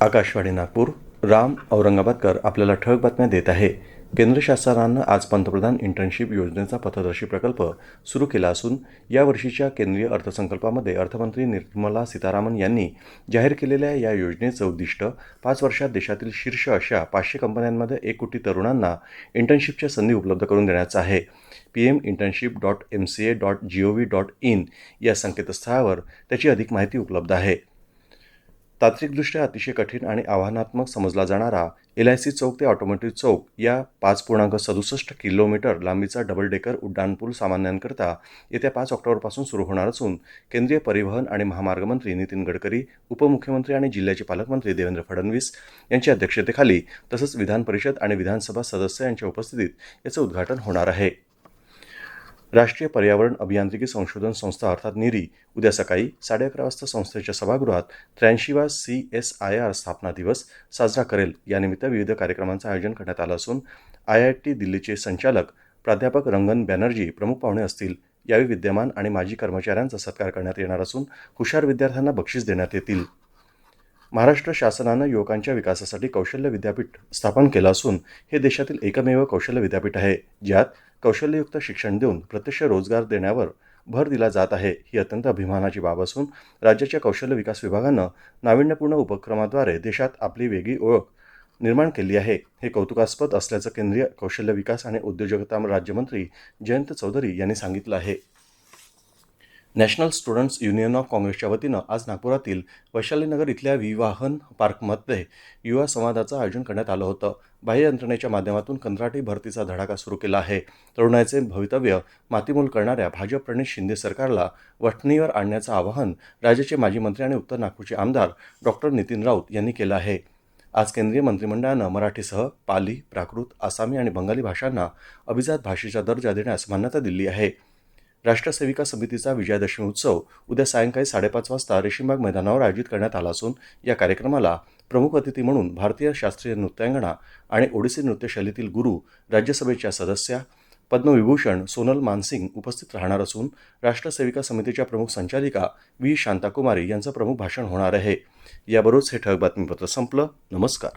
आकाशवाणी नागपूर. राम औरंगाबादकर आपल्याला ठळक बातम्या देत आहे. केंद्र शासनानं आज पंतप्रधान इंटर्नशिप योजनेचा पथदर्शी प्रकल्प सुरू केला असून या वर्षीच्या केंद्रीय अर्थसंकल्पामध्ये अर्थमंत्री निर्मला सीतारामन यांनी जाहीर केलेल्या या योजनेचं उद्दिष्ट पाच वर्षात देशातील शीर्ष अशा पाचशे कंपन्यांमध्ये एक कोटी तरुणांना इंटर्नशिपच्या संधी उपलब्ध करून देण्याचं आहे. P M internship dot M C A dot G O V dot in या संकेतस्थळावर त्याची अधिक माहिती उपलब्ध आहे. तांत्रिकदृष्ट्या अतिशय कठीण आणि आव्हानात्मक समजला जाणारा एल आय सी चौक ते ऑटोमोटिव्ह चौक या पाच पूर्णांक सदुसष्ट किलोमीटर लांबीचा डबल डेकर उड्डाणपूल सामान्यांकरता येत्या पाच ऑक्टोबरपासून सुरू होणार असून केंद्रीय परिवहन आणि महामार्ग मंत्री नितीन गडकरी उपमुख्यमंत्री आणि जिल्ह्याचे पालकमंत्री देवेंद्र फडणवीस यांच्या अध्यक्षतेखाली तसंच विधान परिषद आणि विधानसभा सदस्य यांच्या उपस्थितीत याचं उद्घाटन होणार आहे. राष्ट्रीय पर्यावरण अभियांत्रिकी संशोधन संस्था अर्थात निरी उद्या सकाळी साडे अकरा वाजता संस्थेच्या सभागृहात त्र्याऐंशीवा सी एस आय आर स्थापना दिवस साजरा करेल. यानिमित्त विविध कार्यक्रमांचं आयोजन करण्यात आलं असून आय आय टी दिल्लीचे संचालक प्राध्यापक रंगन बॅनर्जी प्रमुख पाहुणे असतील. यावेळी विद्यमान आणि माजी कर्मचाऱ्यांचा सत्कार करण्यात येणार असून हुशार विद्यार्थ्यांना बक्षीस देण्यात येतील. महाराष्ट्र शासनानं युवकांच्या विकासासाठी कौशल्य विद्यापीठ स्थापन केलं असून हे देशातील एकमेव कौशल्य विद्यापीठ आहे ज्यात कौशल्ययुक्त शिक्षण देऊन प्रत्यक्ष रोजगार देण्यावर भर दिला जात आहे ही अत्यंत अभिमानाची बाब असून राज्याच्या कौशल्य विकास विभागानं नाविन्यपूर्ण उपक्रमाद्वारे देशात आपली वेगळी ओळख निर्माण केली आहे. हे कौतुकास्पद असल्याचं केंद्रीय कौशल्य विकास आणि उद्योजकता राज्यमंत्री जयंत चौधरी यांनी सांगितलं आहे. नॅशनल स्टुडंट्स युनियन ऑफ काँग्रेसच्या वतीनं आज नागपुरातील वैशालीनगर इथल्या विवाहन पार्कमध्ये युवा संवादाचं आयोजन करण्यात आलं होतं. बाह्य यंत्रणेच्या माध्यमातून कंत्राटी भरतीचा धडाका सुरू केला आहे. तरुणाचे भवितव्य मातीमूल करणाऱ्या भाजपप्रणित शिंदे सरकारला वठणीवर आणण्याचं आवाहन राज्याचे माजी मंत्री आणि उत्तर नागपूरचे आमदार डॉक्टर नितीन राऊत यांनी केलं आहे. आज केंद्रीय मंत्रिमंडळानं मराठीसह पाली प्राकृत आसामी आणि बंगाली भाषांना अभिजात भाषेचा दर्जा देण्यास मान्यता दिली आहे. राष्ट्रसेविका समितीचा विजयादशमी उत्सव उद्या सायंकाळी साडेपाच वाजता रेशीमबाग मैदानावर आयोजित करण्यात आला असून या कार्यक्रमाला प्रमुख अतिथी म्हणून भारतीय शास्त्रीय नृत्यांगणा आणि ओडिसी नृत्यशैलीतील गुरु राज्यसभेच्या सदस्या पद्मविभूषण सोनल मानसिंग उपस्थित राहणार असून राष्ट्रसेविका समितीच्या प्रमुख संचालिका व्ही शांताकुमारी यांचं प्रमुख भाषण होणार आहे. याबरोबरच हे ठळक बातमीपत्र संपलं. नमस्कार.